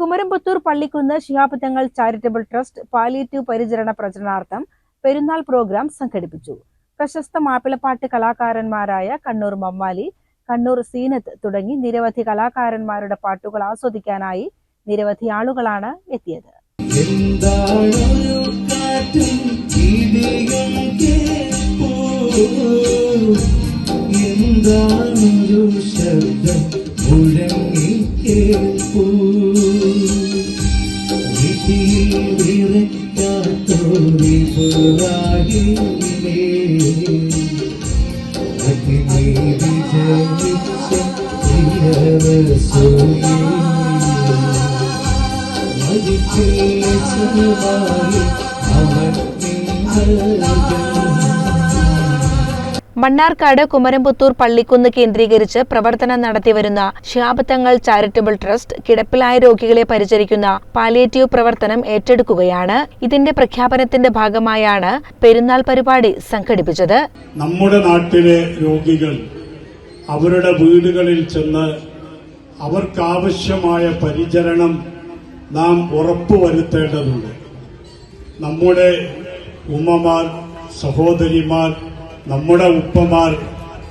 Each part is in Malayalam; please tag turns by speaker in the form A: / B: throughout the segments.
A: Kumaramputhur Pallikkunnu Shihab Thangal charitable trust palliative പരിചരണ പ്രചരണാർത്ഥം പെരുന്നാൾ പ്രോഗ്രാം സംഘടിപ്പിച്ചു. പ്രശസ്ത മാപ്പിളപ്പാട്ട് കലാകാരന്മാരായ കണ്ണൂർ മമ്മാലി കണ്ണൂർ സീനത്ത് തുടങ്ങി നിരവധി കലാകാരന്മാരുടെ പാട്ടുകൾ ആസ്വദിക്കാനായി നിരവധി ആളുകളാണ് എത്തിയത്.
B: എന്താണൊരു ശബ്ദം മുഴങ്ങി കേൾപ്പൂ വിധിയിൽ വിറയ്ക്കാത്തൊരു പുറാകിലേ അഗ്നി വിജയിച്ച പ്രിയവസൂയേ
A: മണ്ണാർക്കാട് കുമരംപുത്തൂർ പള്ളിക്കുന്ന് കേന്ദ്രീകരിച്ച് പ്രവർത്തനം നടത്തിവരുന്ന ശിഹാബത്തങ്ങൾ ചാരിറ്റബിൾ ട്രസ്റ്റ് കിടപ്പിലായ രോഗികളെ പരിചരിക്കുന്ന പാലിയേറ്റീവ് പ്രവർത്തനം ഏറ്റെടുക്കുകയാണ്. ഇതിന്റെ പ്രഖ്യാപനത്തിന്റെ ഭാഗമായാണ് പെരുന്നാൾ പരിപാടി സംഘടിപ്പിച്ചത്.
C: നമ്മുടെ നാട്ടിലെ രോഗികൾ അവരുടെ വീടുകളിൽ ചെന്ന് അവർക്കാവശ്യമായ പരിചരണം നാം ഉറപ്പുവരുത്തേണ്ടതുണ്ട്. നമ്മുടെ ഉമ്മമാർ സഹോദരിമാർ നമ്മുടെ ഉപ്പമാർ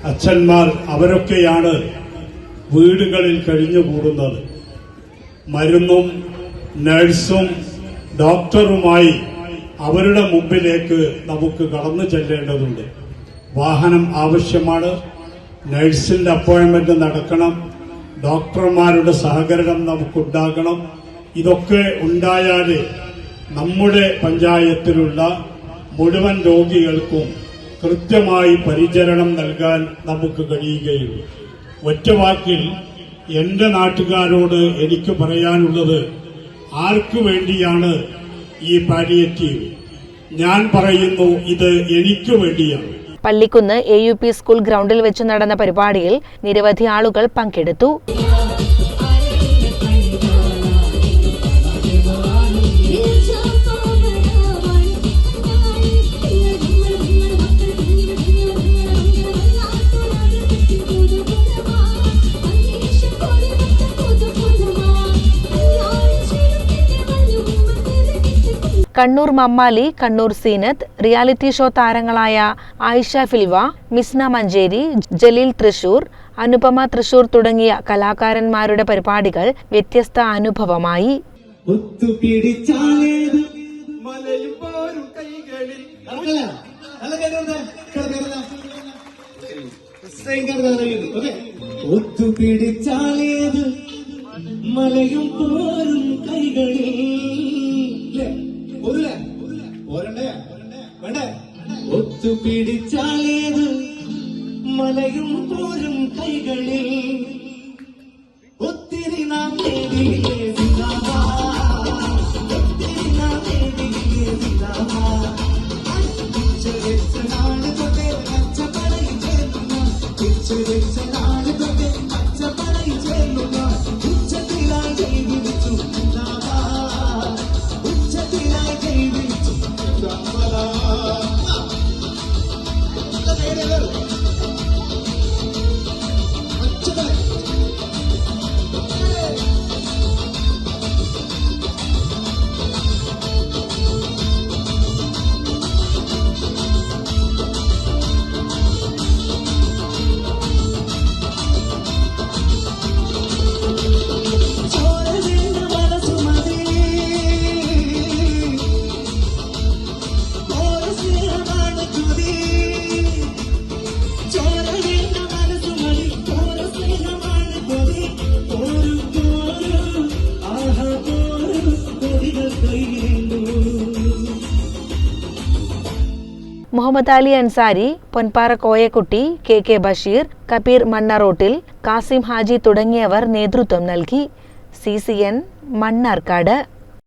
C: അച്ഛന്മാർ അവരൊക്കെയാണ് വീടുകളിൽ കഴിഞ്ഞുകൂടുന്നത്. മരുന്നും നഴ്സും ഡോക്ടറുമായി അവരുടെ മുമ്പിലേക്ക് നമുക്ക് കടന്നു ചെല്ലേണ്ടതുണ്ട്. വാഹനം ആവശ്യമാണ്. നഴ്സിന്റെ അപ്പോയിൻമെന്റ് നടക്കണം. ഡോക്ടർമാരുടെ സഹകരണം നമുക്കുണ്ടാകണം. ഇതൊക്കെ ഉണ്ടായാലേ നമ്മുടെ പഞ്ചായത്തിലുള്ള മുഴുവൻ രോഗികൾക്കും കൃത്യമായി പരിചരണം നൽകാൻ നമുക്ക് കഴിയുകയുള്ളൂ. ഒറ്റവാക്കിൽ എന്റെ നാട്ടുകാരോട് എനിക്ക് പറയാനുള്ളത് ആർക്കു വേണ്ടിയാണ് ഈ പാലിയേറ്റീവ്? ഞാൻ പറയുന്നു ഇത് എനിക്ക് വേണ്ടിയാണ്.
A: പള്ളിക്കുന്ന് എ സ്കൂൾ ഗ്രൗണ്ടിൽ വെച്ച് നടന്ന പരിപാടിയിൽ നിരവധി ആളുകൾ പങ്കെടുത്തു. കണ്ണൂർ മമ്മാലി കണ്ണൂർ സീനത്ത് റിയാലിറ്റി ഷോ താരങ്ങളായ ആയിഷ ഫിൽവ മിസ്ന മഞ്ചേരി ജലീൽ തൃശൂർ അനുപമ തൃശൂർ തുടങ്ങിയ കലാകാരന്മാരുടെ പരിപാടികൾ വ്യത്യസ്ത അനുഭവമായി.
B: ഒത്തുപിടിച്ചാലേത്? മലയും പോരും കൈകളിൽ. ഒത്തുപിടിച്ചാലേത് മലയും പോരും കൈകളിൽ ഒത്തിരി നാം നേടിയില്ലേ. ഒത്തിരി നാം നേടിയില്ലേ സിന്ദാബാദ്. പിച്ചവെച്ച
A: മുഹമ്മദ് അലി അൻസാരി പൊൻപാറ കോയക്കുട്ടി കെ കെ ബഷീർ കബീർ മണ്ണറോട്ടിൽ കാസിം ഹാജി തുടങ്ങിയവർ നേതൃത്വം നൽകി. C C N Mannarkkad.